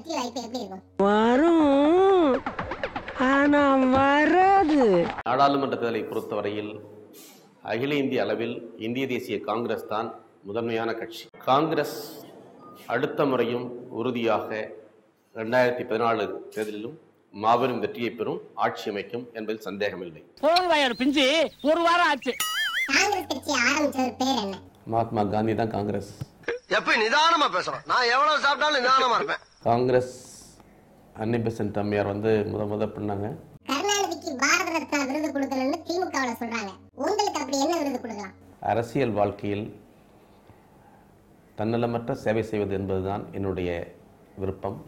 வெற்றி வாய்ப்பு எப்படி இருக்கும்? வரும். ஆனா வராது. நாடாளுமன்ற தேர்தலை பொறுத்தவரையில் அகில இந்திய அளவில் இந்திய தேசிய காங்கிரஸ் தான் முதன்மையான கட்சி. காங்கிரஸ் அடுத்த முறையும் உறுதியாக ரெண்டாயிரத்தி பதினாலு தேர்தலிலும் மாபெரும் வெற்றியை பெறும் ஆட்சி அமைக்கும் என்பதில் சந்தேகமில்லை. பிஞ்சு. ஒரு வாரம் ஆச்சு. காங்கிரஸ் கட்சி ஆரம்பிச்சது பேர் என்ன? மகாத்மா காந்தி தான் காங்கிரஸ். எப்ப நிதானமா பேசணும். நான் எவ்வளவு சாப்பிட்டாலும் நிதானமா இருப்பேன். காங்கிரஸ் அன்னி பெசன்ட் அம்மையார் வந்து முத முத பண்ணாங்க. கருணாநிதிக்கு பாரத ரத்னா விருது கொடுக்கணும்னு திமுகவுல சொல்றாங்க. உங்களுக்கு அப்படி என்ன விருது கொடுக்கலாம்? அரசியல் வாழ்க்கையில் தன்னலமற்ற சேவை செய்வது என்பதுதான் என்னுடைய விருப்பம்.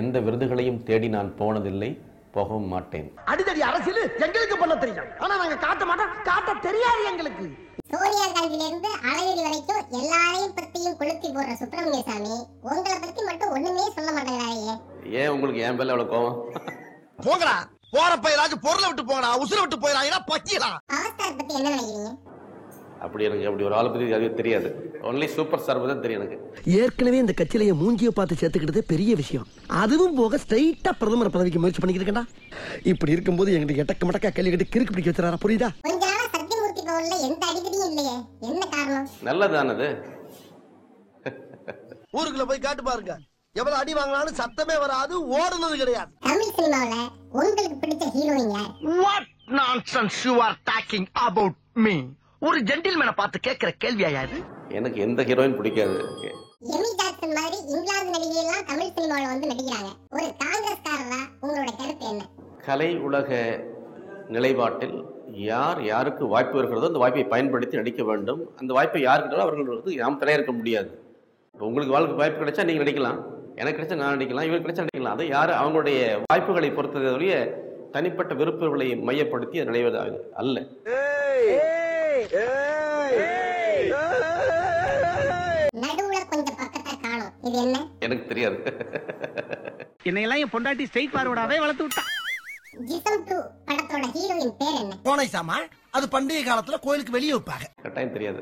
எந்த விருதுகளையும் தேடி நான் போனதில்லை போகவும் மாட்டேன். அடிதடி அரசியல் எங்களுக்கு பண்ண தெரியும். ஆனா நாங்க காட்ட மாட்டோம். காட்ட தெரியாது எங்களுக்கு. சோனியா காந்தியில இருந்து அழகிரி வரைக்கும் எல்லாரையும் பத்தியும் கொளுத்தி போடுற சுப்பிரமணிய சாமி. உங்களை பத்தி மட்டும் ஒண்ணுமே சொல்ல மாட்டேங்கிறாரே ஏன் உங்களுக்கு என் பேர்ல அவ்வளோ கோவம்? போங்கடா. போறப்ப ஏதாச்சும் பொருளை விட்டு போங்கடா. உசுரை விட்டு போயிடா பச்சிடா பவர் ஸ்டார் பத்தி என்ன நினைக்கிறீங்க? அப்படி எனக்கு அப்படி ஒரு ஆளை பற்றி அது தெரியாது. ஒன்லி சூப்பர் ஸ்டார் தான் தெரியும் எனக்கு. ஏற்கனவே இந்த கட்சியில என் மூஞ்சிய பார்த்து சேர்த்துக்கிட்டதே பெரிய விஷயம். அதுவும் போக ஸ்ட்ரைட்டா பிரதமர் பதவிக்கு முயற்சி பண்ணிக்கிட்டு இருக்கேன்டா. இப்படி இருக்கும்போது எங்கிட்ட எட்டக்க மடக்கா கேள்வி கேட்டு கிறுக்கு பிடிக்க வச்சுறாரா புரியுதா? இல்லையே என்ன காரணம்? நல்லதானது? ஊருக்குள்ள போய் காட்டு பாருங்க. எவ்வளவு அடி வாங்கினாலும் சத்தமே வராது ஓடுனது கிடையாது. தமிழ் சினிமாவுல உங்களுக்கு பிடிச்ச ஹீரோயின் யார் what nonsense you are talking about me ஒரு ஜென்டில்மேனை பார்த்து கேட்கிற கேள்வியா இது? எனக்கு எந்த ஹீரோயின் பிடிக்காது. எமி ஜாக்சன் மாதிரி இங்கிலாந்து நடிகை எல்லாம் தமிழ் சினிமாவுல வந்து நடிக்கிறாங்க. ஒரு காங்கிரஸ்காரரா உங்களோட கருத்து என்ன? கலை உலக நிலைப்பாட்டில் யார் யாருக்கு வாய்ப்பு இருக்கிறதோ அந்த வாய்ப்பை பயன்படுத்தி நடிக்க வேண்டும். அந்த வாய்ப்பை யாருக்கிட்டாலும் அவர்கள் வந்து நாம் தடையிருக்க முடியாது. இப்போ உங்களுக்கு வாழ்க்கை வாய்ப்பு கிடைச்சா நீங்கள் நடிக்கலாம். எனக்கு கிடைச்சா நான் நடிக்கலாம். இவருக்கு கிடைச்சா நடிக்கலாம். அதை யார் அவங்களுடைய வாய்ப்புகளை பொறுத்தவரைய தனிப்பட்ட விருப்பங்களை மையப்படுத்தி அது நடைபெற அல்ல. நடுவுல கொஞ்சம் பக்கத்தை காணும். இது என்ன? எனக்கு தெரியாது. என்னையெல்லாம் என் பொண்டாட்டி ஸ்ட்ரைட் ஃபார்வர்டாவே வளர்த்து விட்டா. ஜிசம் டூ படத்தோட ஹீரோயின் பேர் என்ன? கோனை சாமா அது பண்டிகை காலத்துல கோயிலுக்கு வெளியே வைப்பாங்க. கட்டாயம் தெரியாது.